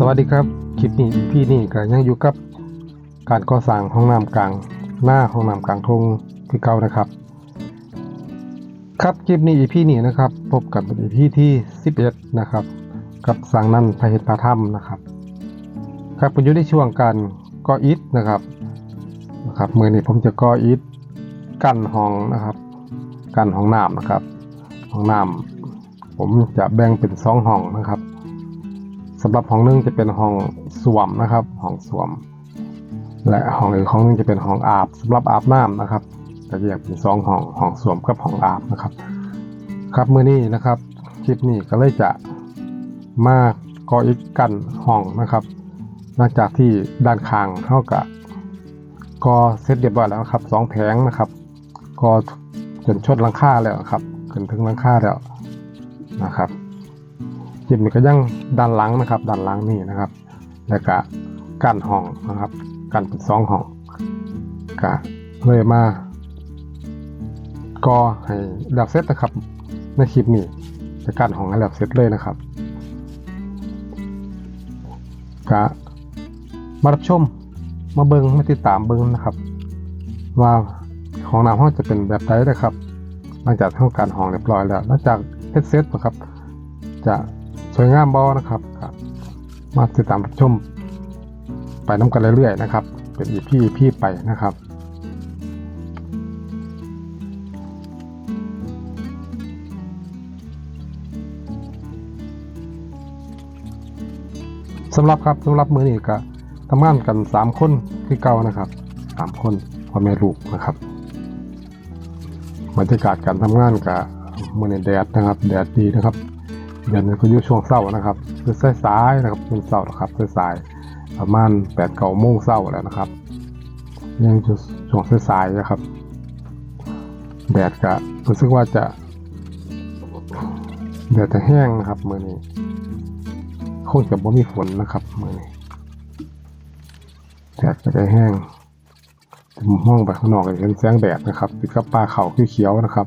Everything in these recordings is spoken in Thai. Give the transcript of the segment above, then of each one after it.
สวัสดีครับคลิปนี้พี่นี่ก็ยังอยู่กับการก่อสร้างห้องน้ำกลาง หน้าห้องน้ำกลางทงที่เก่านะครับ ครับคลิปนี้พี่นี่นะครับ พบกับพี่ที่ 11 นะครับ กับสร้างนั่นพระเหตุพระธรรมนะครับ ครับผมอยู่ในช่วงการก่ออิฐนะครับนะครับมือนี้ผมจะก่ออิฐกั้นห้องนะครับกั้นห้องน้ำนะครับห้องน้ำผมจะแบ่งเป็นสองห้องนะครับ สำหรับห้องหนึงจะเป็นห้องสวมนะครับห้องสวม และห้องอีกห้องหนึงจะเป็นห้องอาบสำหรับอาบน้ำนะครับก็จะแยกเป็นสองห้องห้องสวมกับห้องอาบนะครับ ครับมื้อนี้นะครับคลิปนี้ก็เลยจะมาก่ออีกกันห้องนะครับหลังจากที่ด้านข้างเท่ากับก่อเสร็จเรียบร้อยแล้วครับสองแผงนะครับก่อจนชดลังคาแล้วครับขึ้นถึงลังคาแล้วนะครับ จิมนี่ก็ยังด้านหลังนะครับด้านหลังนี่นะครับ แล้วก็กั้นห้องนะครับกั้นเป็นสองห้องก็เลยมาก็ให้แล้วเสร็จนะครับ ในคลิปนี้จะกั้นห้องให้แล้วเสร็จเลยนะครับก็มารับชมมาเบิงมาติดตามเบิงนะครับ ว่าของน้ำห้องจะเป็นแบบใดนะครับ หลังจากทำการห้องเรียบร้อยแล้วหลังจากเฮ็ดเสร็จนะครับจะ สวยงามบอนะครับ มาติดตามชม ไปน้ำกันเรื่อยๆนะครับ เป็นอีพี่พี่ไปนะครับสำหรับครับสำหรับมือนี้ก็ทำงานกันสามคนคือเก่านะครับสามคนพ่อแม่ลูกนะครับบรรยากาศการทำงานกับมือในแดดนะครับ แดดดีนะครับ เดือนนี้ก็อยู่ช่วงเศร้านะครับคือสายๆนะครับเป็นเศร้านะครับสายๆประมาณแปดเก้าโมงเศร้าแล้วนะครับยังจะช่วงสายๆนะครับ แดดก็รู้สึกว่าจะแดดจะแห้งนะครับเมือนี้คงจะบ่มีฝนนะครับเมือนี้แดดก็จะแห้งผมองไปข้างนอกก็เห็นแสงแดดนะครับติดกับปลาเขาเขียวๆนะครับ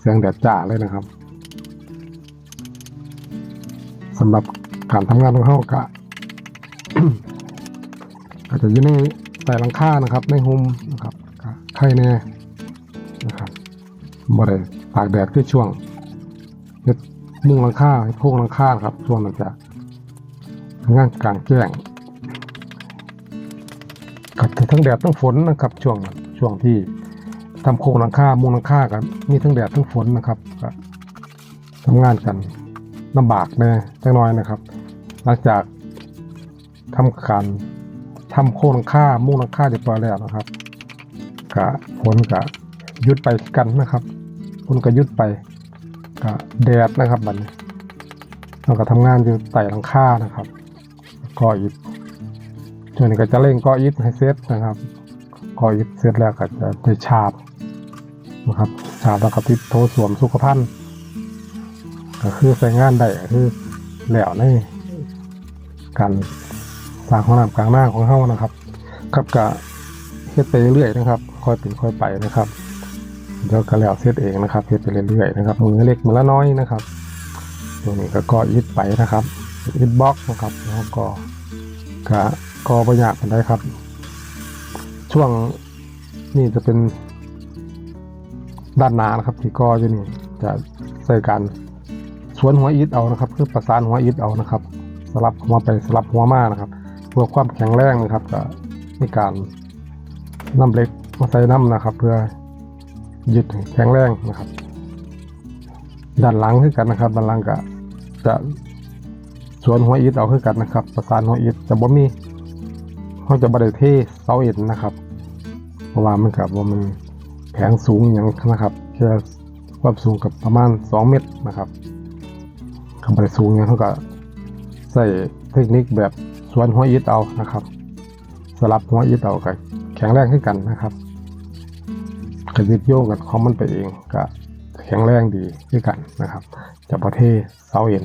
แสงแดดจ้าเลยนะครับ สำหรับการทำงานของเขากะก็จะอยู่ในใต้หลังคานะครับ ในหุมนะครับไข่แน่นะครับบ่ได้ตากแดดคือช่วงเฮ็ดมุ่งหลังคาเฮ็ดโพรงหลังคาครับ ช่วงนั้นจะงานกลางแจ้งกับทั้งแดดทั้งฝนนะครับ ช่วงช่วงที่ทำโครงหลังคามุงหลังคากันมีทั้งแดดทั้งฝนนะครับก็ทำงานกัน ลำบากแน่จังน้อยนะครับ หลังจากทำการทำโครงค่ามุ่งหลังค่าเรียบร้อยแล้วนะครับกะฝนกะยุดไปกันนะครับฝนก็ยุดไปกะแดดนะครับบัดนี้เราก็ทำงานอยู่ไต่หลังคานะครับก่ออิฐส่วนนี้ก็จะเร่งก่ออิฐให้เสร็จนะครับก่ออิฐเสร็จแล้วก็จะได้ฉาบนะครับฉาบแล้วก็ติดโทสวมสุขภัณฑ์ ก็คือใช้งานได้ก็คือแล้วในการสร้างห้องน้ำกลางหน้าของเฮานะครับครับก็เฮ็ดไปเรื่อยๆนะครับ ค่อยเป็นค่อยไปนะครับเดี๋ยวก็แล้วเสร็จเองนะครับเฮ็ดไปเรื่อยๆนะครับมือเล็กมือละน้อยนะครับตรงนี้ก็ก่ออิฐไปนะครับอิฐบล็อกนะครับแล้วก็ก็ก่อประหยัดกันได้ครับ ช่วงนี่จะเป็นด้านหน้านะครับที่ก่ออยู่นี่จะใส่การ สวนหัวอิฐเอานะครับคือประสานหัวอิฐเอานะครับ สลับหัวไปสลับหัวมานะครับเพื่อความแข็งแรงนะครับก็มีการน้ำเหล็กมาใส่น้ำนะครับ เพื่อยึดแข็งแรงนะครับด้านหลังคือกันนะครับด้านหลังก็จะสวนหัวอิฐเอาคือกันนะครับ ประสานหัวอิฐจะบ่มีเขาจะบริเทเสาอ็นนะครับเพราะว่ามันกับว่ามันแผงสูงอย่างนะครับแค่ความสูงกับประมาณ 2 เมตรนะครับ คำบริสูงเนี่ยเขาก็ใส่เทคนิคแบบสวนหัวอิฐเอานะครับ สลับหัวอิฐเอากับแข็งแรงขึ้นกันนะครับกระยึดโยงกันของมันไปเองก็แข็งแรงดีขึ้นกันนะครับจะประเทศเสาเอ็น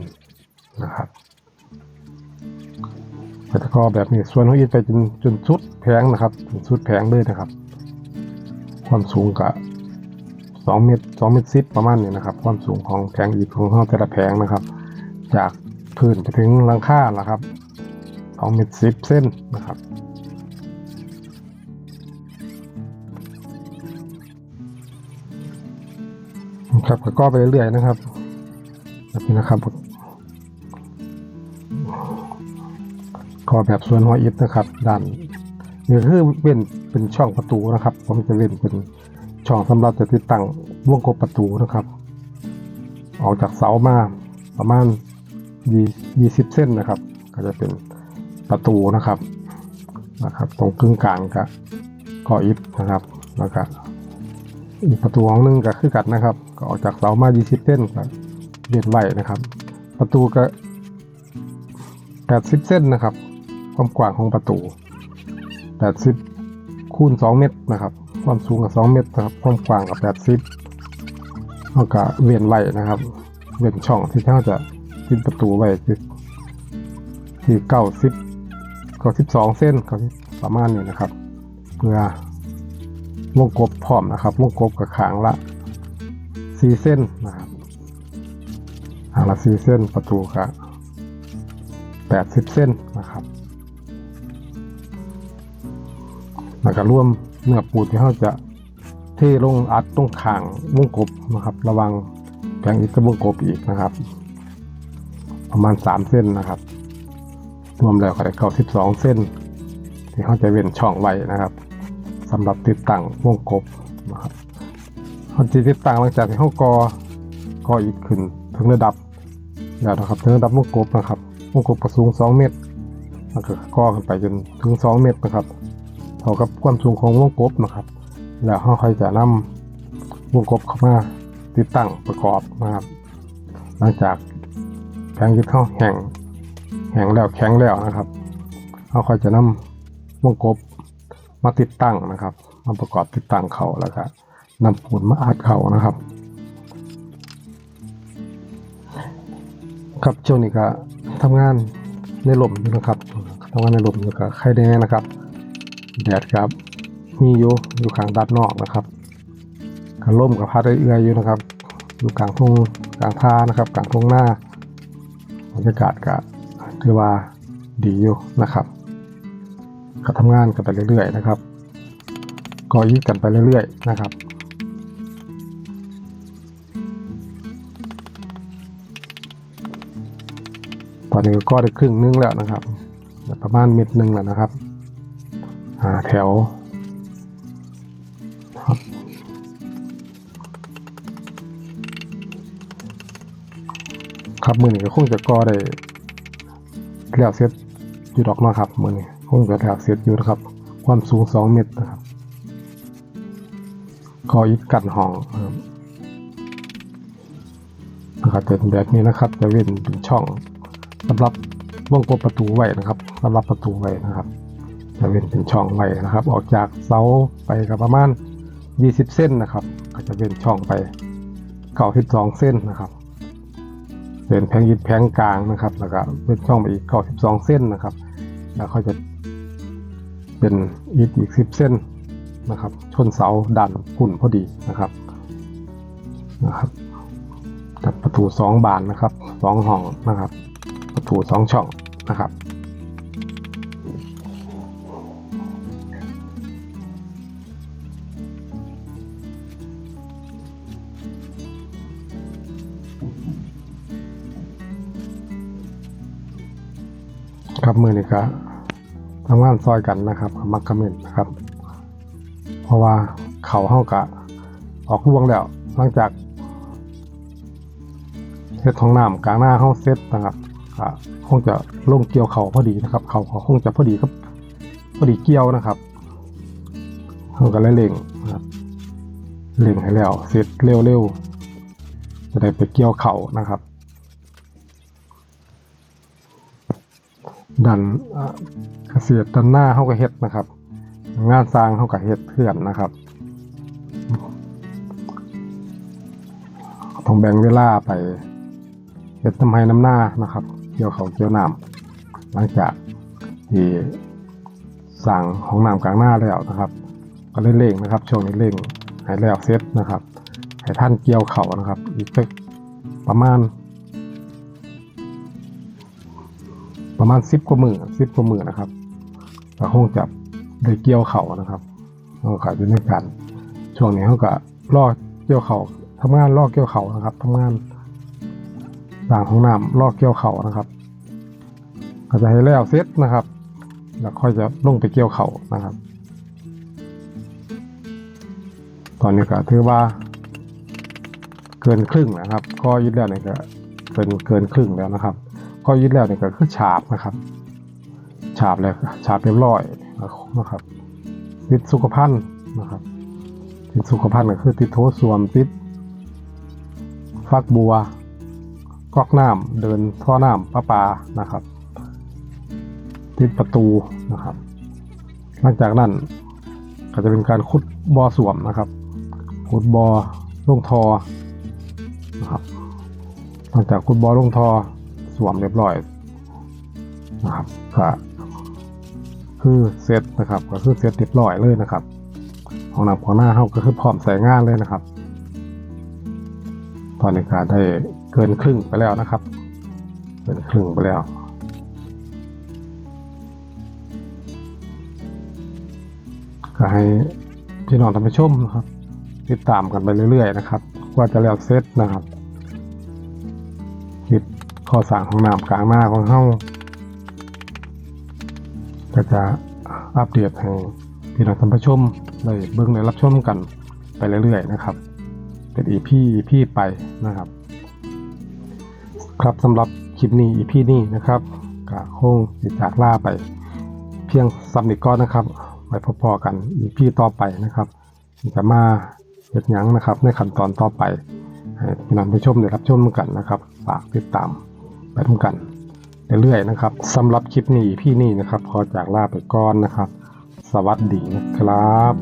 นะครับแต่ก็แบบนี้ส่วนหัวอิฐไปจนจนสุดแผงนะครับจนสุดแผงเลยนะครับ ความสูงกับสองเมตรสองเมตรสิบประมาณนี้นะครับ ความสูงของแผงอิฐของห้องแต่ละแผงนะครับ จากพื้นไปถึงหลังคานะครับองเมตรสิบเส้นนะครับ ครับก็ก่อไปเรื่อยๆนะครับแบบนี้นะครับก่อแบบส่วนหัวอิฐนะครับด้านนี่คือเว้นเป็นช่องประตูนะครับ ผมจะเว้นเป็นช่องสำหรับจะติดตั้งวงกบประตูนะครับ ออกจากเสามาประมาณ ยี่สิบเส้นนะครับ ก็จะเป็นประตูนะครับนะครับ ตรงกึ่งกลางกับก่ออิฐนะครับแล้วก็อีกประตูห้องหนึงก็คือกันนะครับ ก็ออกจากเสามา20เส้นก็เรียนไว้นะครับ ประตูก็80เส้นนะครับ ความกว้างของประตู80คูณ2เมตรนะครับ ความสูงกับ2เมตรนะครับ ความกว้างกับ80แล้วก็เวียนไว้นะครับ เวียนช่องที่เขาจะ ติดประตูไว้ที่ที่90 92เก้าสิบสองเส้นก็ประมาณนี้นะครับ เพื่อวงกบพร้อมนะครับวงกบกับขางละสี่เส้นนะครับขางละสี่เส้นประตูกับแปดสิบเส้นนะครับแล้วก็ร่วมเนื้อปูที่เขาจะเทลงอัดตรงขางวงกบนะครับ ระวังแผงอิฐกับวงกบอีกนะครับ ประมาณสามเส้นนะครับ รวมแล้วก็ได้เก้าสิบสองเส้น ที่เขาจะเว้นช่องไว้นะครับสำหรับติดตั้งวงกบนะครับเขาจะติดตั้งหลังจากที่เขากอกออีกขึ้นถึงระดับแล้วนะครับถึงระดับวงกบนะครับวงกบกระสูง 2 เมตรแล้วก็ก่อขึ้นไปจนถึง 2 เมตรนะครับเท่ากับความสูงของวงกบนะครับ แล้วเขาค่อยจะนำวงกบเข้ามาติดตั้งประกอบนะครับ หลังจาก แผงยึดเข้าแห้งแห้งแล้วแข็งแล้วนะครับเขาค่อยจะนำวงกบมาติดตั้งนะครับมาประกอบติดตั้งเขาแล้วก็นำปูนมาอัดเขานะครับ ครับช่วงนี้ก็ทำงานในลมอยู่นะครับทำงานในลมอยู่กับใครได้นะครับแดดครับมีอยู่อยู่ข้างด้านนอกนะครับกระล่มกับพัดเอื้อยอยู่นะครับ อยู่กลางทุ่งกลางท่านะครับ กลางทุ่งหน้า บรรยากาศก็ถือว่าดีอยู่นะครับก็ทำงานกันไปเรื่อยๆนะครับก็ยึดกันไปเรื่อยๆนะครับตอนนี้ก็ได้ครึ่งนึงแล้วนะครับ ประมาณเม็ดหนึ่งแล้วนะครับหาแถว ครับมือนี้ก็คงจะก็ได้แล้วเสร็จอยู่ดอกนะครับมือนี้คงจะแล้วเสร็จอยู่นะครับ ความสูง 2 เมตรนะครับก็ยึดกันห้องนะครับนะครับเป็นแบบนี้นะครับ จะเว้นเป็นช่องสำหรับวงกบประตูไว้นะครับสำหรับประตูไว้นะครับ จะเว้นเป็นช่องไว้นะครับ ออกจากเสาไปกับประมาณ 20 เส้นนะครับ ก็จะเว้นช่องไป92เส้นนะครับ เป็นแผงยึดแผงกลางนะครับ แล้วก็เป็นช่องไปอีกก็สิบสองเส้นนะครับ แล้วเขาจะเป็นอีกอีกสิบเส้นนะครับ ชนเสาดันหุ่นพอดีนะครับนะครับตัดประตูสองบานนะครับสองห้องนะครับ ประตูสองช่องนะครับ ครับมือนี้ก็ทำงานซอยกันนะครับมักคอมเมนต์นะครับ เพราะว่าเขาเฮากะออกร่วงแล้วหลังจากเซตของน้ำกลางหน้าเฮาเซตนะครับก็คงจะลงเกี่ยวเขาพอดีนะครับ เขาคงจะพอดีครับพอดีเกี่ยวนะครับเฮาก็เลยเร่งนะครับเร่งให้แล้วเสร็จเร็วๆจะได้ไปเกี่ยวเขานะครับ ดันเกษตรดันหน้าเขาก็เฮ็ดนะครับ งานสร้างเขาก็เฮ็ดเพื่อนนะครับ ต้องแบ่งเวลาไปเฮ็ดทำให้น้ำหน้านะครับ เกี่ยวเขาเกี่ยวน้ำหลังจากที่สั่งของน้ำกลางหน้าแล้วนะครับ ก็เล่นเร่งนะครับ ช่วงนี้เร่งให้แล้วเสร็จนะครับให้ท่านเกี่ยวเขานะครับ อีกสักประมาณ ประมาณสิบกว่ามือสิบกว่ามือนะครับก็คงจะได้เกี่ยวเข่านะครับเขาก็อยู่ในการช่วงนี้เขาก็ลอกเกี่ยวเขาทำงานลอกเกี่ยวเข่านะครับทำงานต่างของน้ำลอกเกี่ยวเข่านะครับ ก็จะให้แล้วเสร็จนะครับ แล้วค่อยจะลงไปเกี่ยวเข่านะครับ ตอนนี้ก็ถือว่า เกินครึ่งนะครับข้อยึดแล้วเนี่ยก็เป็นเกินครึ่งแล้วนะครับ ข้อยึดแล้วเนี่ยก็คือฉาบนะครับฉาบแล้วฉาบเรียบร้อยนะครับ ติดสุขภัณฑ์นะครับ ติดสุขภัณฑ์ก็คือติดโถส้วมติดฟักบัวก๊อกน้ำเดินท่อน้ำประปานะครับ ติดประตูนะครับ หลังจากนั้นก็จะเป็นการขุดบอสวมนะครับ ขุดบอลงทอนะครับหลังจากขุดบอลงทอ สวมเรียบร้อยนะครับก็คือเสร็จนะครับ ก็คือเสร็จเรียบร้อยเลยนะครับ ของน้ำของหน้าเขาก็คือพร้อมใส่งานเลยนะครับ ตอนนี้ก็ได้เกินครึ่งไปแล้วนะครับ เกินครึ่งไปแล้วก็ให้พี่น้องท่านผู้ชมนะครับ ติดตามกันไปเรื่อยๆนะครับ ว่าจะแล้วเสร็จนะครับ ข้อสั่งของน้ำกลางหน้าของเฮาก็จะอัปเดตให้พี่น้องท่านผู้ชมได้เบิ่งได้รับชมกันไปเรื่อยๆนะครับ เป็นอีพี่พี่ไปนะครับ ครับสำหรับคลิปนี้อีพี่นี้นะครับก็คงสิจากล่าไป เพียงสำนิกก้อนนะครับไว้พอๆกันอีพี่ต่อไปนะครับจะมาเห็ดหยังนะครับ ในขั้นตอนต่อไปให้พี่น้องผู้ชมได้รับชมกันนะครับ ฝากติดตาม ไปทุกกันเรื่อยๆนะครับสำหรับคลิปนี้พี่นี่นะครับ ขอจากลาไปก่อนนะครับ สวัสดีนะครับ